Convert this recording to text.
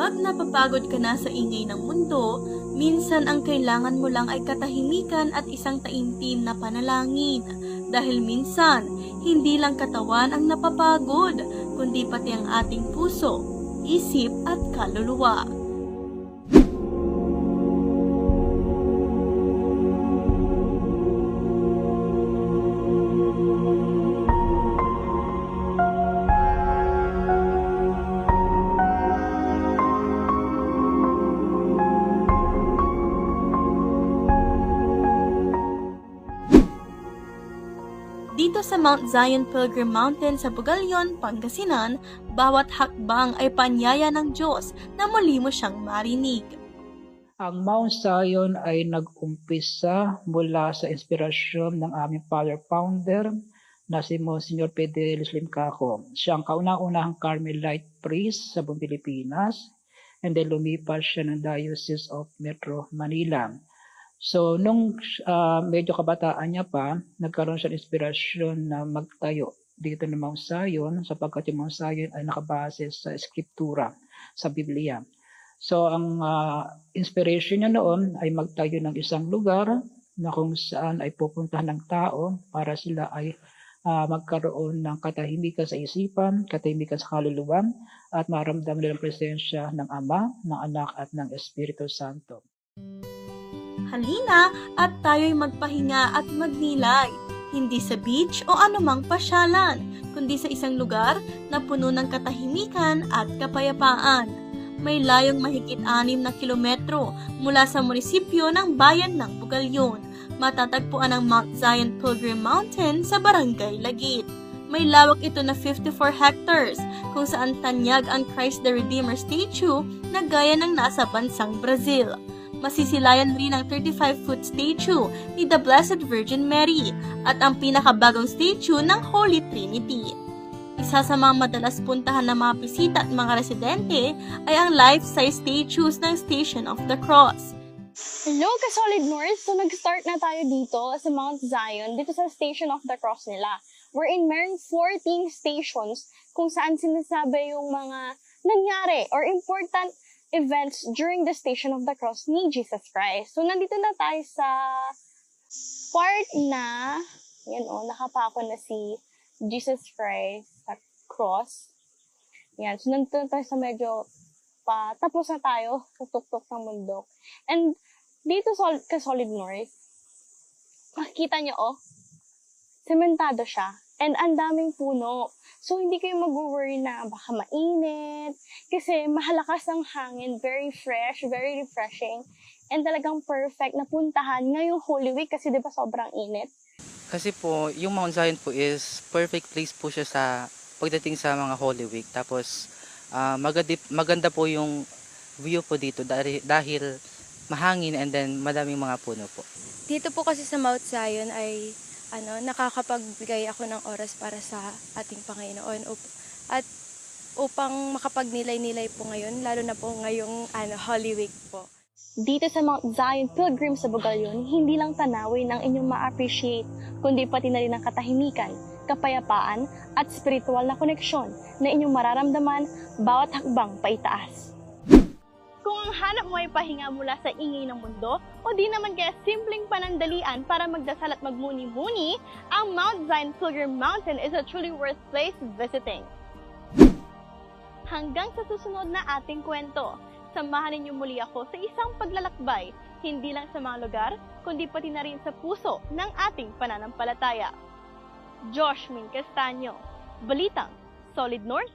Kapag napapagod ka na sa ingay ng mundo, minsan ang kailangan mo lang ay katahimikan at isang taimtim na panalangin. Dahil minsan, hindi lang katawan ang napapagod, kundi pati ang ating puso, isip at kaluluwa. Dito sa Mount Zion Pilgrim Mountain sa Bugalyon, Pangasinan, bawat hakbang ay panyaya ng Diyos na muli mo siyang marinig. Ang Mount Zion ay nag-umpisa mula sa inspirasyon ng aming father founder na si Monsignor Fidelis Limcaco. Siya ang kauna-unahang Carmelite priest sa buong Pilipinas and then lumipas siya ng Diocese of Metro Manila. So, nung ah, medyo kabataan niya pa, nagkaroon siya ng inspirasyon na magtayo dito ng Mount Zion sapagkat yung Mount Zion ay nakabase sa Eskriptura, sa Biblia. So, ang ah, inspiration niya noon ay magtayo ng isang lugar na kung saan ay pupuntahan ng tao para sila ay ah, magkaroon ng katahimikan sa isipan, katahimikan sa kaluluwa, at maramdaman nila ang presensya ng Ama, ng Anak, at ng Espiritu Santo. Halina at tayo'y magpahinga at magnilay, hindi sa beach o anumang pasyalan, kundi sa isang lugar na puno ng katahimikan at kapayapaan. May layong mahigit anim na kilometro mula sa munisipyo ng bayan ng Bugalyon. Matatagpuan ang Mount Zion Pilgrim Mountain sa Barangay Lagit. May lawak ito na 54 hectares kung saan tanyag ang Christ the Redeemer statue na gaya ng nasa bansang Brazil masisilayan rin ang 35-foot statue ni the Blessed Virgin Mary at ang pinakabagong statue ng Holy Trinity. Isa sa mga madalas puntahan ng mga bisita at mga residente ay ang life-size statues ng Station of the Cross. Hello, Kasolid North! So, nag-start na tayo dito sa Mount Zion, dito sa Station of the Cross nila. Wherein meron 14 stations kung saan sinasabi yung mga nangyari or important events during the Station of the Cross ni Jesus Christ. So, nandito na tayo sa part na, yan o, nakapako na si Jesus Christ sa cross. Yan. So, nandito na tayo sa medyo pa, tapos na tayo sa tuktok ng mundo. And dito sa sa Solid North, makikita nyo, oh, sementado siya. And ang daming puno. So, hindi kayo mag-worry na baka mainit. Kasi mahalakas ang hangin. Very fresh, very refreshing. And talagang perfect na puntahan ngayong Holy Week kasi di ba sobrang init. Kasi po, yung Mount Zion po is perfect place po siya sa pagdating sa mga Holy Week. Tapos, ah, maganda, maganda po yung view po dito dahil, dahil mahangin and then madaming mga puno po. Dito po kasi sa Mount Zion ay ano, nakakapagbigay ako ng oras para sa ating Panginoon up- at upang makapagnilay-nilay po ngayon, lalo na po ngayong ano, Holy Week po. Dito sa Mount Zion Pilgrim sa Bugalyon, hindi lang tanawin ang inyong ma-appreciate, kundi pati na rin ang katahimikan, kapayapaan, at spiritual na koneksyon na inyong mararamdaman bawat hakbang paitaas. Kung ang hanap mo ay pahinga mula sa ingay ng mundo, o di naman kaya simpleng panandalian para magdasal at magmuni-muni, ang Mount Zion Pilgrim Mountain is a truly worth place visiting. Hanggang sa susunod na ating kwento, samahan ninyo muli ako sa isang paglalakbay, hindi lang sa mga lugar, kundi pati na rin sa puso ng ating pananampalataya. Josh Min Castaño, Balitang, Solid North,